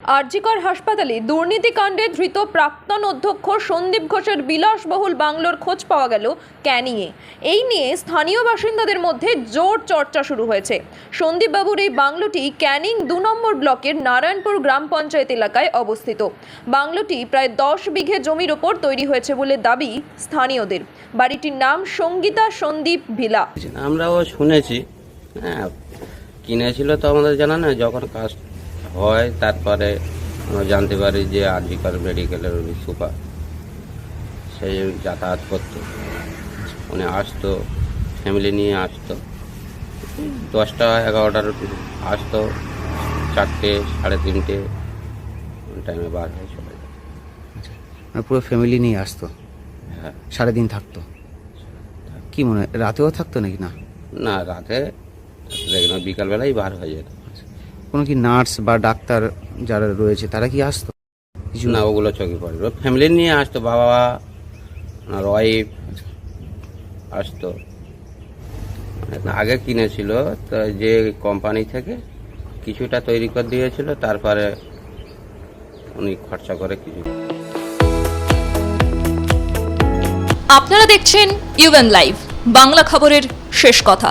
আরজিকর হাসপাতালে দুর্নীতিকাণ্ডে ধৃত প্রাক্তন অধ্যক্ষ সন্দীপ ঘোষের বিলাসবহুল বাংলোর খোঁজ পাওয়া গেল ক্যানিংয়ে। এই নিয়ে স্থানীয় বাসিন্দাদের মধ্যে জোর চর্চা শুরু হয়েছে। সন্দীপবাবুর এই বাংলোটি ক্যানিং দু নম্বর ব্লকের নারায়ণপুর গ্রাম পঞ্চায়েত এলাকায় অবস্থিত। বাংলোটি প্রায় দশ বিঘে জমির ওপর তৈরি হয়েছে বলে দাবি স্থানীয়দের। বাড়িটির নাম সঙ্গীতা সন্দীপ ভিলা। আমরাও শুনেছি। হ্যাঁ কিনেছিল তো আমাদের জানা না যখন কাজ হয় তারপরে আমরা জানতে পারি যে আজিকার মেডিকেলের উনি সুপার। সেই যাতায়াত করতো। উনি আসতো ফ্যামিলি নিয়ে আসতো। দশটা এগারোটার আসতো চারটে সাড়ে তিনটে টাইমে বার হয়ে চলে যেত। মানে পুরো ফ্যামিলি নিয়ে আসতো? হ্যাঁ। সারাদিন থাকতো? কি মনে হয় রাতেও থাকতো নাকি না? না রাতে দেখলাম বিকালবেলাই বার হয়ে যেত। কোনো কি নার্স বা ডাক্তার যারা রয়েছে তারা কি আসতো? কিছু না ওগুলো চোখে পড়বে ফ্যামিলি নিয়ে আসতো বাবা আর ওয়াইফ আসতো। আগে কিনেছিল তো যে কোম্পানি থেকে কিছুটা তৈরি করে দিয়েছিল তারপরে উনি খরচা করে কিছু আপনারা দেখছেন ইউএন লাইভ বাংলা খবরের শেষ কথা।